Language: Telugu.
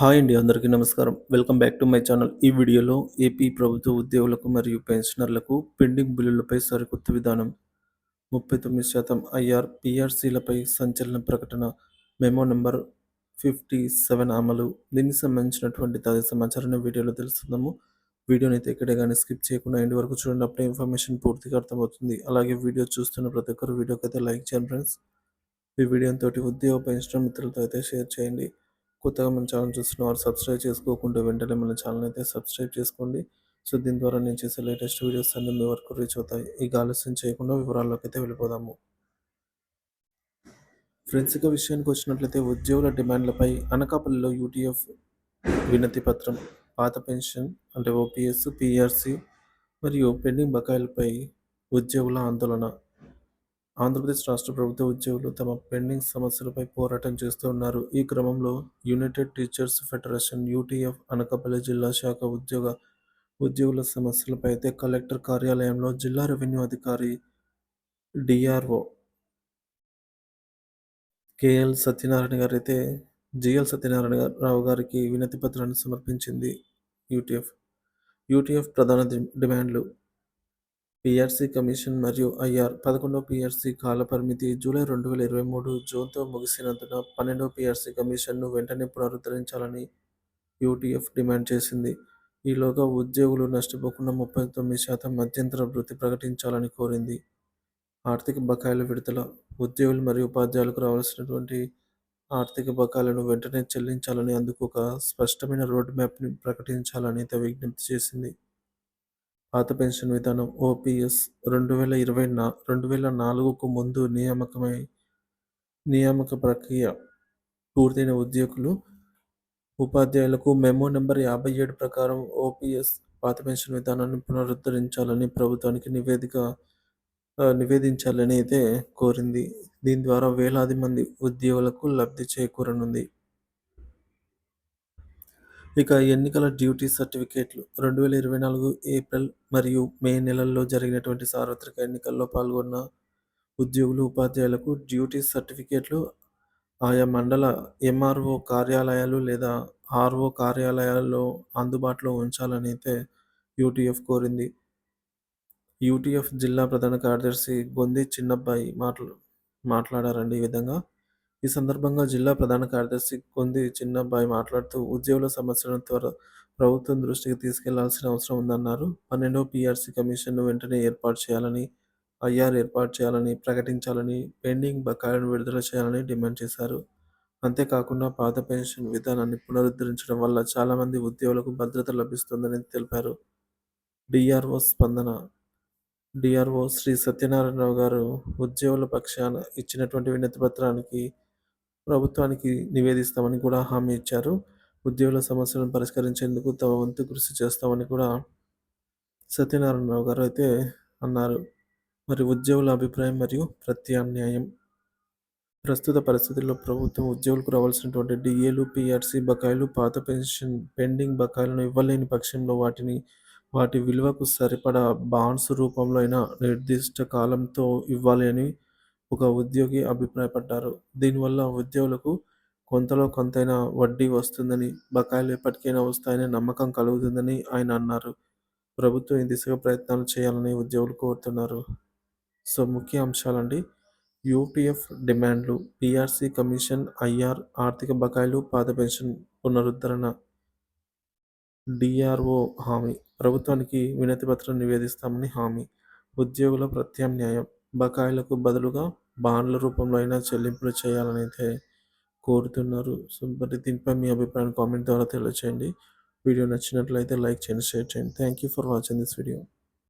హాయ్ అండి అందరికీ నమస్కారం. Welcome back to my channel. ఈ వీడియోలో ఏపీ ప్రభుత్వ ఉద్యోగులకు మరియు పెన్షనర్లకు పెండింగ్ బిల్లులపై సరికొత్త విధానం ముప్పై తొమ్మిది శాతం ఐఆర్ పిఆర్సీలపై సంచలన ప్రకటన మెమో నెంబర్ ఫిఫ్టీ సెవెన్ అమలు. దీనికి సంబంధించినటువంటి తాజా సమాచారాన్ని వీడియోలో తెలుసుకుందాము. వీడియోని అయితే ఎక్కడే కానీ స్కిప్ చేయకుండా ఎండ్ వరకు చూడండి. అప్పుడే ఇన్ఫర్మేషన్ పూర్తిగా అర్థమవుతుంది. అలాగే వీడియో చూస్తున్న ప్రతి ఒక్కరు వీడియోకి అయితే లైక్ చేయండి ఫ్రెండ్స్. ఈ వీడియోతో ఉద్యోగ పెన్షన్ మిత్రులతో అయితే షేర్ చేయండి. కొత్తగా మన ఛానల్ చూస్తున్న వారు సబ్స్క్రైబ్ చేసుకోకుండా వెంటనే మన ఛానల్ అయితే సబ్స్క్రైబ్ చేసుకోండి. సో దీని ద్వారా నేను చేసే లేటెస్ట్ వీడియోస్ అన్ని మీ వరకు రీచ్ అవుతాయి. ఇక ఆలస్యం చేయకుండా వివరాల్లోకి అయితే వెళ్ళిపోదాము. ఫ్రెండ్స్ ఇక విషయానికి వచ్చినట్లయితే ఉద్యోగుల డిమాండ్లపై అనకాపల్లిలో యూటీఎఫ్ వినతి పత్రం పాత పెన్షన్ అంటే ఓపీఎస్ పిఆర్సి మరియు పెండింగ్ బకాయిలపై ఉద్యోగుల ఆందోళన. ఆంధ్రప్రదేశ్ రాష్ట్ర ప్రభుత్వ ఉద్యోగులు తమ పెండింగ్ సమస్యలపై పోరాటం చేస్తూ ఉన్నారు. ఈ క్రమంలో United Teachers Federation UTF Anakapalli జిల్లా శాఖ ఉద్యోగ ఉద్యోగుల సమస్యలపై అయితే కలెక్టర్ కార్యాలయంలో జిల్లా రెవెన్యూ అధికారి డిఆర్ఓ కేఎల్ సత్యనారాయణ గారు అయితే జిఎల్ సత్యనారాయణ రావు గారికి వినతి పత్రాన్ని సమర్పించింది యూటీఎఫ్. యూటీఎఫ్ ప్రధాన డిమాండ్లు పిఆర్సీ కమిషన్ మరియు ఐఆర్ పదకొండవ పిఆర్సీ కాల పరిమితి జూలై రెండు వేల ఇరవై మూడు జూన్తో ముగిసినందున పన్నెండవ పిఆర్సీ కమిషన్ను వెంటనే పునరుద్ధరించాలని యూటీఎఫ్ డిమాండ్ చేసింది. ఈలోగా ఉద్యోగులు నష్టపోకుండా ముప్పై తొమ్మిది శాతం మధ్యంతర వృత్తి ప్రకటించాలని కోరింది. ఆర్థిక బకాయిల విడుదల ఉద్యోగులు మరియు ఉపాధ్యాయులకు రావాల్సినటువంటి ఆర్థిక బకాయిలను వెంటనే చెల్లించాలని అందుకు ఒక స్పష్టమైన రోడ్ మ్యాప్ని ప్రకటించాలని విజ్ఞప్తి చేసింది. పాత పెన్షన్ విధానం ఓపీఎస్ రెండు వేల ఇరవై నా రెండు వేల నాలుగుకు ముందు నియామకమై నియామక ప్రక్రియ పూర్తయిన ఉద్యోగులు ఉపాధ్యాయులకు మెమో నెంబర్ యాభై ఏడు ప్రకారం ఓపీఎస్ పాత పెన్షన్ విధానాన్ని పునరుద్ధరించాలని ప్రభుత్వానికి నివేదిక నివేదించాలని అయితే కోరింది. దీని ద్వారా వేలాది మంది ఉద్యోగులకు లబ్ధి చేకూరనుంది. ఇక ఎన్నికల డ్యూటీ సర్టిఫికేట్లు. రెండు వేల ఇరవై నాలుగు ఏప్రిల్ మరియు మే నెలల్లో జరిగినటువంటి సార్వత్రిక ఎన్నికల్లో పాల్గొన్న ఉద్యోగులు ఉపాధ్యాయులకు డ్యూటీ సర్టిఫికేట్లు ఆయా మండల ఎంఆర్ఓ కార్యాలయాలు లేదా ఆర్ఓ కార్యాలయాల్లో అందుబాటులో ఉంచాలని అయితే యూటీఎఫ్ కోరింది. యూటీఎఫ్ జిల్లా ప్రధాన కార్యదర్శి గొంది చిన్నబ్బాయి మాట్లా మాట్లాడారండి ఈ విధంగా. ఈ సందర్భంగా జిల్లా ప్రధాన కార్యదర్శి కొంది చిన్నబ్బాయి మాట్లాడుతూ ఉద్యోగుల సమస్యలను త్వర ప్రభుత్వం దృష్టికి తీసుకెళ్ళాల్సిన అవసరం ఉందన్నారు. పన్నెండవ పీఆర్సీ కమిషన్ను వెంటనే ఏర్పాటు చేయాలని ఐఆర్ ఏర్పాటు చేయాలని ప్రకటించాలని పెండింగ్ బకాయిలను విడుదల చేయాలని డిమాండ్ చేశారు. అంతేకాకుండా పాత పెన్షన్ విధానాన్ని పునరుద్ధరించడం వల్ల చాలామంది ఉద్యోగులకు భద్రత లభిస్తుందని తెలిపారు. డిఆర్ఓ స్పందన డిఆర్ఓ శ్రీ సత్యనారాయణరావు గారు ఉద్యోగుల పక్షాన ఇచ్చినటువంటి వినతి పత్రానికి ప్రభుత్వానికి నివేదిస్తామని కూడా హామీ ఇచ్చారు. ఉద్యోగుల సమస్యలను పరిష్కరించేందుకు తమ వంతు కృషి చేస్తామని కూడా సత్యనారాయణరావు గారు అయితే అన్నారు. మరి ఉద్యోగుల అభిప్రాయం మరియు ప్రత్యామ్నాయం. ప్రస్తుత పరిస్థితుల్లో ప్రభుత్వం ఉద్యోగులకు రావాల్సినటువంటి డిఏలు పిఆర్సీ బకాయిలు పాత పెన్షన్ పెండింగ్ బకాయిలను ఇవ్వలేని పక్షంలో వాటిని వాటి విలువకు సరిపడా బాండ్స్ రూపంలో అయినా నిర్దిష్ట కాలంతో ఇవ్వాలి అని ఒక ఉద్యోగి అభిప్రాయపడ్డారు. దీనివల్ల ఉద్యోగులకు కొంతలో కొంతైనా వడ్డీ వస్తుందని బకాయిలు ఎప్పటికైనా వస్తాయని నమ్మకం కలుగుతుందని ఆయన అన్నారు. ప్రభుత్వం ఈ దిశగా ప్రయత్నాలు చేయాలని ఉద్యోగులు కోరుతున్నారు. సో ముఖ్య అంశాలండి. యూపీఎఫ్ డిమాండ్లు పీఆర్సీ కమిషన్ ఐఆర్ ఆర్థిక బకాయిలు పాత పెన్షన్ పునరుద్ధరణ డిఆర్ఓ హామీ. ప్రభుత్వానికి వినతిపత్రం నివేదిస్తామని హామీ. ఉద్యోగుల ప్రత్యామ్నాయం బకాయిలకు బదులుగా బాండ్ల రూపంలో అయినా చెల్లింపులు చేయాలని అయితే కోరుతున్నారు. సో మరి దీనిపై మీ అభిప్రాయం కామెంట్ ద్వారా తెలియచేయండి. వీడియో నచ్చినట్లయితే లైక్ చేయండి షేర్ చేయండి. Thank you for watching this video